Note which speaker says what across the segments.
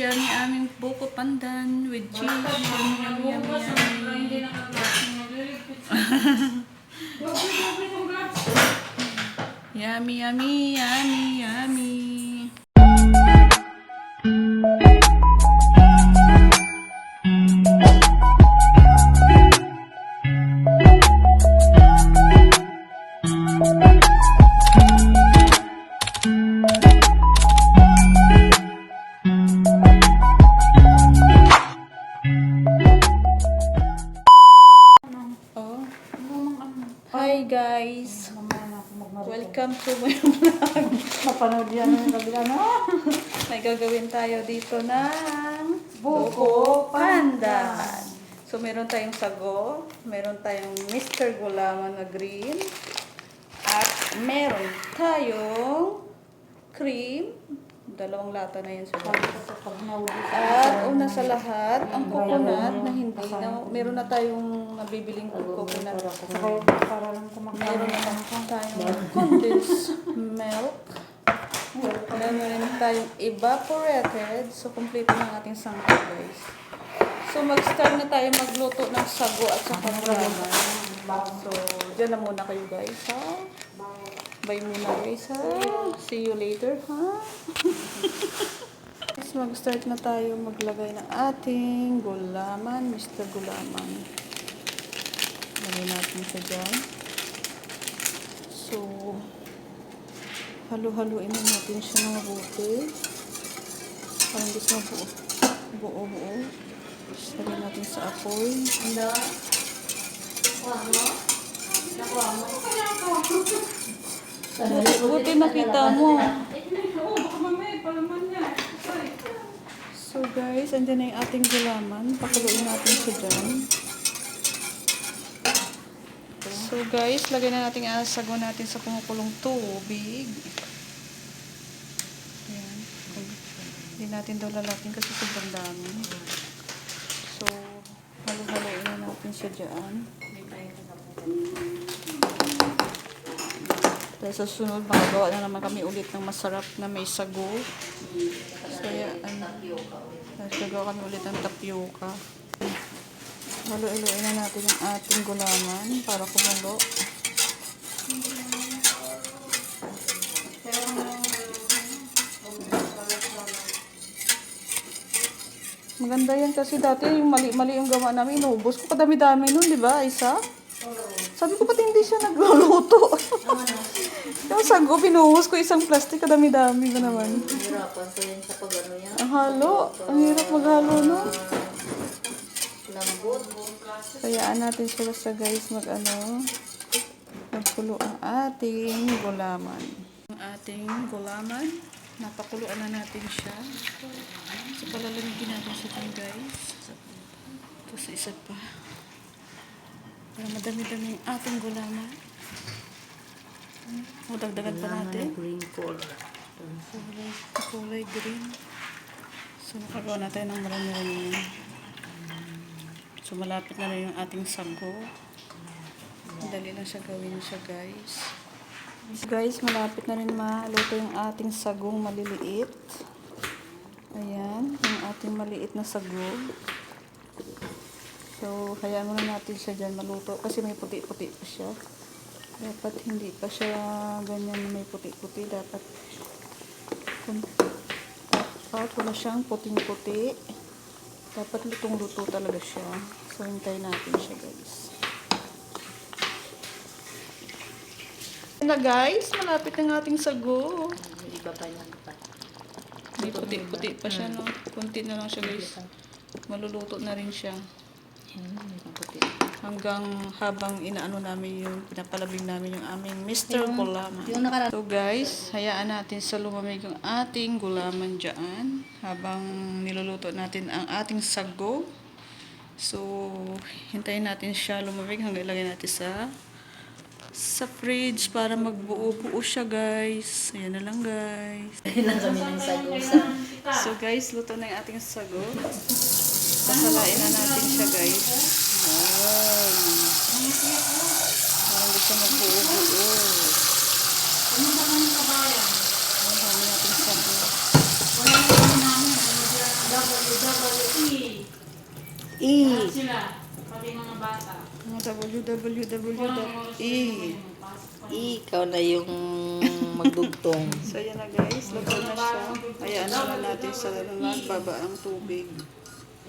Speaker 1: yummy aming buko pandan with cheese. Yummy, yummy, yummy, yummy. Yummy, yummy, yummy, yummy. Dito ng
Speaker 2: Buko
Speaker 1: pandan. So, meron tayong sago, meron tayong Mr. Gulaman na green, at meron tayong cream. Dalawang lata na yan siguro. At una sa lahat, ang coconut na hindi na, meron na tayong nabibiling coconut. Meron naman tayong condensed milk. Meron rin tayong evaporated. So, complete ng ating sangkap, guys. So, mag-start na tayo magluto ng sago at saka ramen. So, dyan na muna kayo, guys, ha? Bye muna, guys, ha? See you later, ha? Guys, mag-start na tayo maglagay ng ating gulaman, Mr. Gulaman. Lagay natin siya dyan. So, halu-haluin na natin siya ng mabuti. Parang gusto mabuo. Buo-buo. Lagay natin sa apoy. Buti, buti nakita mo. So guys, andyan na yung ating gulaman. Pakuloyin natin siya dyan. So guys, lagay na natin ang sago natin sa kumukulong tubig. Ayan. Hindi natin daw lalaking kasi sobrang dami. So, halo-haloin na natin siya dyan. Dahil sa sunod, makagawa na naman kami ulit ng masarap na may sago. So, yan. Tapos gagawa kami ulit ng tapioca. Halo-haloin na natin yung ating gulaman para kumulo. Maganda yan kasi dati yung mali-mali yung gawa namin, inubos ko kadami-dami nun, di ba, Isa? Sabi ko, pati hindi siya nagluluto. yung sago, pinuhos ko isang plastic, kadami-dami ba naman.
Speaker 3: Hirapan ko yan sa pag ano yan.
Speaker 1: Ang halo, ang hirap maghalo, no?
Speaker 3: Lambot.
Speaker 1: Kayaan natin sila sa guys mag ano, magkulo ang ating gulaman. Ang ating gulaman, napakuluan na natin siya. So palalamigin natin siya dyan guys. Tapos isa pa. Para madami-dami yung ating gulaman. O, dagdagan pa natin.
Speaker 3: green color.
Speaker 1: Kulay, kulay green. So, nakagawa na tayo ng marami-rami. So, malapit na rin yung ating sago. Dali lang siya gawin siya, guys. Guys, malapit na rin maluto yung ating sagong maliliit. Ayan, yung ating maliit na sago. So, hayaan muna natin siya dyan maluto kasi may puti-puti pa siya. Dapat hindi pa siya ganyan may puti-puti. Dapat dapat wala siyang puting-puti. Dapat lutong-luto talaga siya. So, hintayin natin siya, guys. Ayan na, guys. Malapit ng ating sago.
Speaker 3: Hindi ba pa yan pa?
Speaker 1: Puti-puti pa siya, no? Kunti na lang siya, guys. Maluluto na rin siya. Hanggang habang inaano namin yung pinapalabing namin yung aming Mr. Gulaman.
Speaker 3: Yung nakaraan.
Speaker 1: So guys, hayaan natin sa lumamig yung ating gulaman dyan habang niluluto natin ang ating sago. So, hintayin natin siya lumamig hanggang ilagay natin sa sa fridge para magbuo-buo siya guys. Ayan na lang guys.
Speaker 3: Lang kami ng sagusa.
Speaker 1: So guys, luto na yung ating sago. Sasalain na natin siya guys. Ayan. Parang gusto magbuo-buo. Ang dami nating sago.
Speaker 3: E.
Speaker 1: Www.e
Speaker 3: Ikaw na yung magdugtong.
Speaker 1: So yan na guys, luto na siya. Ayan na natin sa nagbaba ang tubig.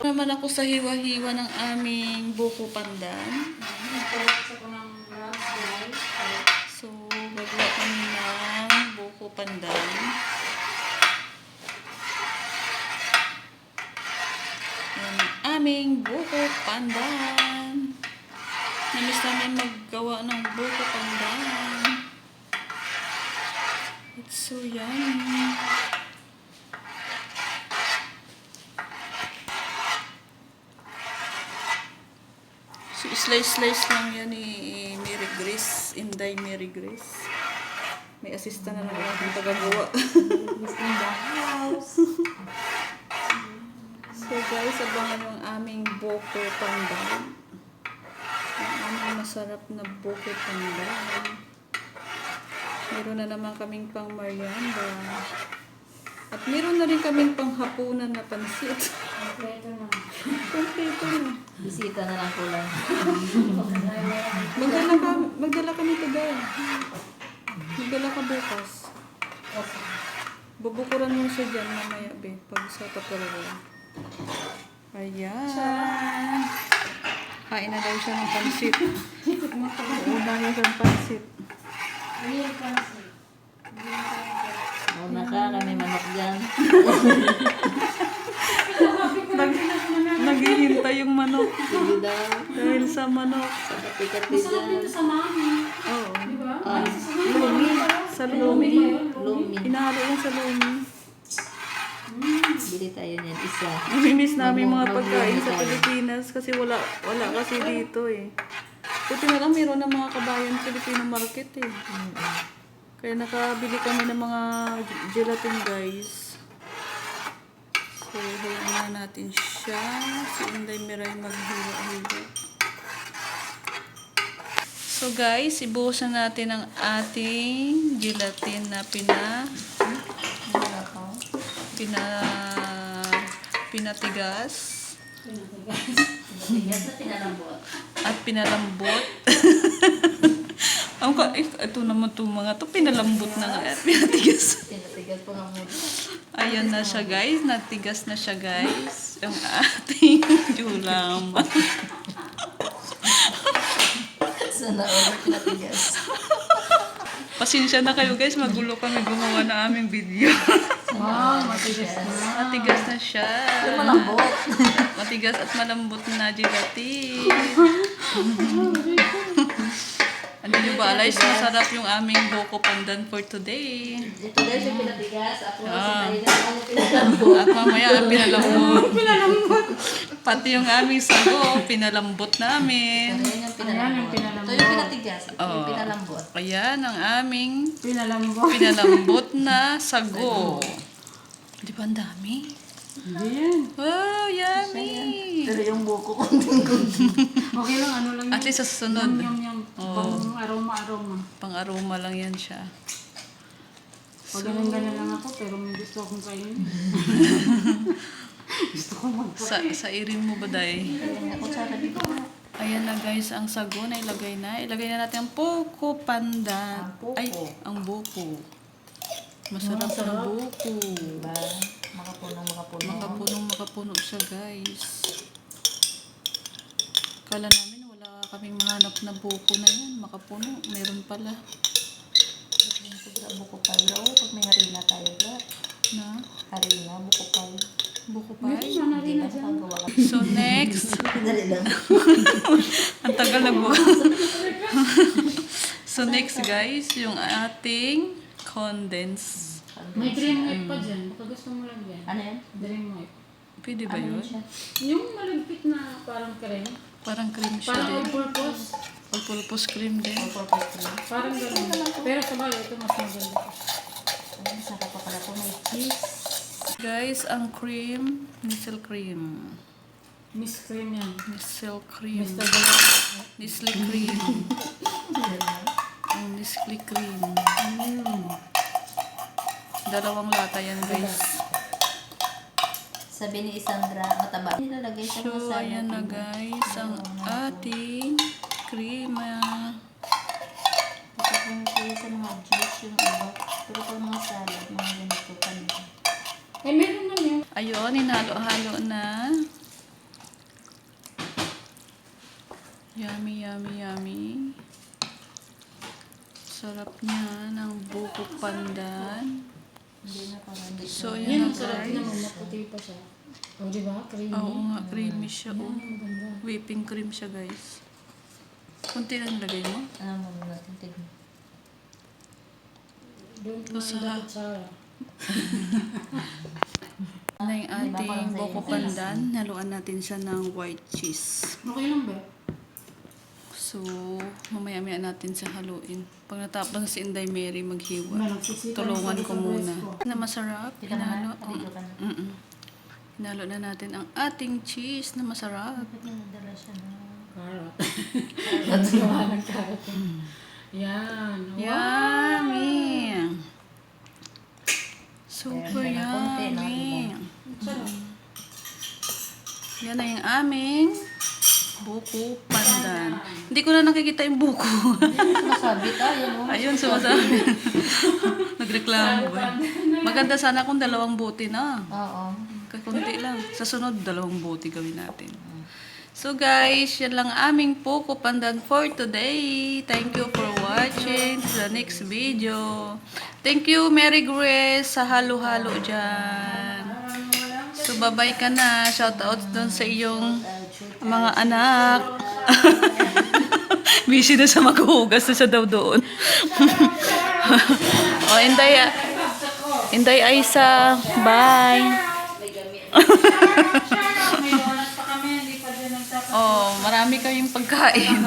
Speaker 1: Naman ako sa hiwa-hiwa ng aming buko pandan. So, gagawa kami ng buko pandan. Ang aming buko pandan. Namiss namin maggawa ng buko pandan. It's so yummy. Slice-slice lang yan ni Mary Grace, Inday Mary Grace. May assistant na naman akong tagagawa.
Speaker 2: Miss in the house.
Speaker 1: so guys, abangan yung aming boko pandan. Ang aming masarap na boko pandan. Meron na naman kaming pang merienda. At meron na rin kaming pang hapunan na pansit.
Speaker 2: Kompleto na.
Speaker 1: Kompleto na.
Speaker 3: Bisita na lang ko lang.
Speaker 1: Magdala ka, magdala ka nito dahil. Magdala ka bukas. Bubukuran mo siya dyan mamaya, be. Pag sa kapalawan. Ayan. Kain na daw siya ng pansit. Una niya ng pansit.
Speaker 2: Real fancy.
Speaker 3: Una ka,
Speaker 1: Nag, naghihintay yung manok.
Speaker 3: Sige daw.
Speaker 1: Dahil sa manok.
Speaker 3: Sa kati-kati
Speaker 2: Masarap dito sa mami.
Speaker 1: Oo.
Speaker 2: Di ba?
Speaker 3: Ah,
Speaker 2: Lumi.
Speaker 1: Sa lumi.
Speaker 3: Lumi.
Speaker 1: Inahalo yan sa lumi.
Speaker 3: Bili tayo niyan. Isa.
Speaker 1: Namimiss namin mga pagkain sa Pilipinas kasi wala wala kasi dito eh. Buti na lang meron ng mga kabayan Filipino market eh.
Speaker 3: Mm-mm.
Speaker 1: Kaya nakabili kami ng mga gelatin guys. So, hayaan na natin siya. Si Inday Miray maghiro-hiro. So guys, ibuhusan natin ang ating gelatin na pina pina pinatigas
Speaker 3: Matigas na pinalambot.
Speaker 1: at pinalambot. Ang ka, eh, ito naman to mga to, pinalambot na nga at pinatigas.
Speaker 3: Pinatigas pa nga muna.
Speaker 1: Ayan na siya guys, natigas na siya guys. Ang ating julam.
Speaker 3: Sana all pinatigas.
Speaker 1: Pasensya na kayo guys, magulo kami gumawa ng aming video.
Speaker 2: Wow, matigas na.
Speaker 1: Matigas na siya.
Speaker 3: Malambot.
Speaker 1: Matigas at malambot na gelatin. Nyo ba, Alice? Masarap yung aming boko pandan for today.
Speaker 3: Ito guys yung pinatigas. Ako
Speaker 1: Ah.
Speaker 3: si Marina ang pinalambot.
Speaker 1: At mamaya, pinalambot. Pati yung aming sago, pinalambot namin.
Speaker 3: Ayan yung pinalambot. Ito yung pinatigas. Ito yung
Speaker 1: Oo.
Speaker 3: pinalambot.
Speaker 1: Ayan ang aming
Speaker 2: Pinalambot.
Speaker 1: pinalambot na sago. Di ba ang dami?
Speaker 2: Hindi yan.
Speaker 1: Wow, yummy!
Speaker 3: Pero yung buko ko.
Speaker 2: Okay lang, ano lang
Speaker 1: At
Speaker 2: yun.
Speaker 1: least sa susunod,
Speaker 2: Yum, yum. Pang aroma-aroma.
Speaker 1: pang aroma lang yan siya.
Speaker 2: Pag ganun-ganun lang ako, pero may gusto akong kainin. gusto ko mag
Speaker 1: Sa, sa irin mo ba, Day?
Speaker 3: Ayan
Speaker 1: na guys, ang sago na ilagay na. Ilagay na natin ang poko pandan.
Speaker 3: Ang poko.
Speaker 1: Ay, ang buko. Masarap na buko.
Speaker 3: Diba? Makapunong makapunong.
Speaker 1: Makapunong makapuno siya guys. Kala namin kaming mahanap na buko na yan. Makapuno. Meron pala.
Speaker 3: Buko palo. Pag may harina tayo bro.
Speaker 1: Na?
Speaker 3: Harina, buko palo.
Speaker 1: Buko pa.
Speaker 3: Hindi na nakagawa ka.
Speaker 1: So next,
Speaker 3: Dali lang.
Speaker 1: ang tagal na buko. so next guys, yung ating condense.
Speaker 2: May dream white pa dyan. Baka gusto mo lang yan.
Speaker 3: Ano yan?
Speaker 2: Dream white.
Speaker 1: Pwede ba
Speaker 3: Ano
Speaker 1: yun?
Speaker 3: siya?
Speaker 2: Yung malagpit na parang krem.
Speaker 1: Parang cream siya
Speaker 2: Parang
Speaker 1: din.
Speaker 2: all-purpose.
Speaker 1: All-purpose cream din.
Speaker 3: All-purpose cream.
Speaker 2: Parang ganun. Pero sa bagay, ito mas maganda.
Speaker 3: Ay, sarap pa pala po. May cheese.
Speaker 1: Guys, ang cream, Nestle cream.
Speaker 2: Miss cream yan.
Speaker 1: Nestle cream.
Speaker 2: Mr. Galat.
Speaker 1: Nestle cream. ang cream. Mm. Dalawang lata yan guys.
Speaker 3: Sabi ni Isandra, mataba. Nilalagay sa mga
Speaker 1: So,
Speaker 3: salad.
Speaker 1: ayan na guys, ang ating cream. ah.
Speaker 3: Kasi kung kaya sa mga juice yung iba. Pero kung mga salad, mga ganito pa nila.
Speaker 2: Eh, meron na yun.
Speaker 1: Ayun, hinalo-halo na. Yummy, yummy, yummy. Sarap niya ng buko pandan.
Speaker 3: Na
Speaker 1: So,
Speaker 2: Yan
Speaker 1: ayan
Speaker 2: ang
Speaker 1: na
Speaker 2: sarap
Speaker 1: guys.
Speaker 2: naman, maputi pa siya. O, di ba? Creamy.
Speaker 1: Oo nga, creamy siya. Oh.
Speaker 2: Maganda.
Speaker 1: Whipping cream siya guys. Kunti lang lagay mo.
Speaker 3: Ano mo natin tignan.
Speaker 1: Sa-
Speaker 2: kumain dapat Sarah.
Speaker 1: Na yung ating buko pandan. Haluan natin siya ng white cheese.
Speaker 2: Okay lang ba?
Speaker 1: So, mamaya-maya natin sa haluin. Pag natapos na si Inday Mary maghiwa, tulungan
Speaker 2: na
Speaker 1: ko muna. Na masarap.
Speaker 3: Kita mo
Speaker 1: Hinalo.
Speaker 3: Na? Ka na.
Speaker 1: Na natin ang ating cheese na masarap.
Speaker 3: Bakit nadala siya na?
Speaker 2: Carrot. Carrot. Gawa ng carrot. Yan. Wow.
Speaker 1: Yummy! Super
Speaker 3: na
Speaker 1: yummy. Yan na yung aming buko pandan. Hindi ko na nakikita yung buko.
Speaker 3: Sumasabi tayo, no?
Speaker 1: Ayun, sumasabi. Nagreklamo ba? Maganda sana kung dalawang buti na.
Speaker 3: Oo.
Speaker 1: Kakunti lang. Sa sunod, dalawang buti gawin natin. So guys, yan lang aming Poco Pandan for today. Thank you for watching. To the next video. Thank you, Mary Grace, sa halo-halo dyan. So, babay ka na. Shout out doon sa iyong mga anak. Busy na sa maghuhugas na siya daw doon. o, Inday, ah. Inday Aisa, bye. Oh, marami kayong pagkain.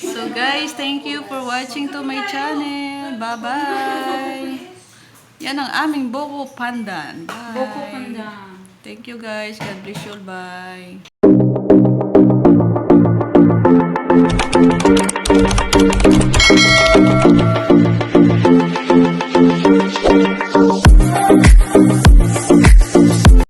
Speaker 1: So guys, thank you for watching to my channel. Bye-bye. Yan ang aming Boko Pandan. Bye.
Speaker 2: Boko pandan.
Speaker 1: Thank you guys. God bless you. Bye.